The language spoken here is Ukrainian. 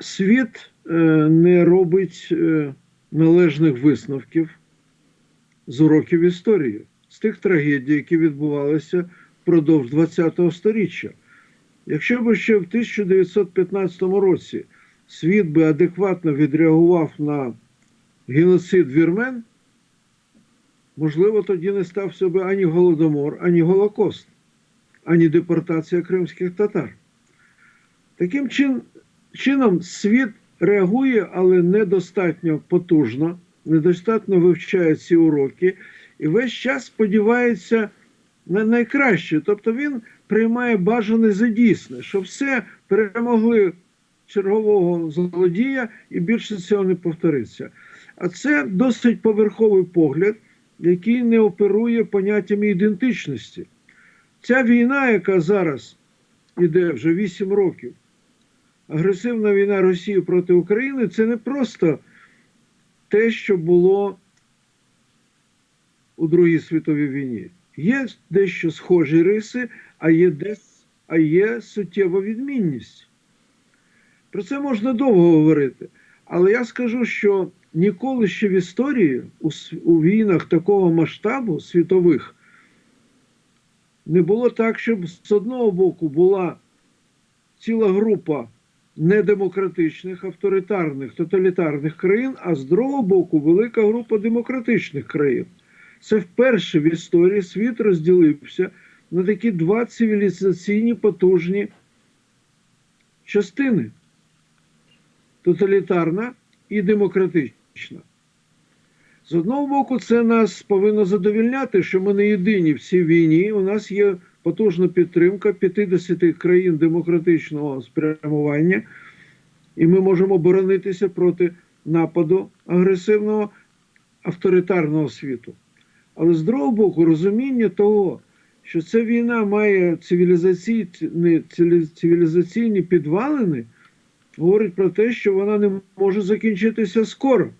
світ е, не робить е, належних висновків з уроків історії, з тих трагедій, які відбувалися впродовж ХХ століття. Якщо б ще в 1915 році світ би адекватно відреагував на геноцид вірмен, можливо, тоді не стався би ані Голодомор, ані Голокост, ані депортація кримських татар. Таким чин, чином світ реагує, але недостатньо потужно, недостатньо вивчає ці уроки і весь час сподівається на найкраще. Тобто він приймає бажане за дійсне, що все перемогли чергового злодія і більше цього не повториться. А це досить поверховий погляд, який не оперує поняттями ідентичності. Ця війна, яка зараз іде вже 8 років, агресивна війна Росії проти України, це не просто те, що було у Другій світовій війні. Є дещо схожі риси, а є, десь, а є суттєва відмінність. Про це можна довго говорити. Але я скажу, що ніколи ще в історії у, у війнах такого масштабу світових не було так, щоб з одного боку була ціла група недемократичних, авторитарних, тоталітарних країн, а з другого боку велика група демократичних країн. Це вперше в історії світ розділився на такі два цивілізаційні потужні частини тоталітарна і демократична. З одного боку, це нас повинно задовільняти, що ми не єдині в цій війні. У нас є потужна підтримка 50 країн демократичного спрямування, і ми можемо боронитися проти нападу агресивного авторитарного світу. Але з другого боку, розуміння того, що ця війна має цивілізаційні, цивілізаційні підвалини, говорить про те, що вона не може закінчитися скоро.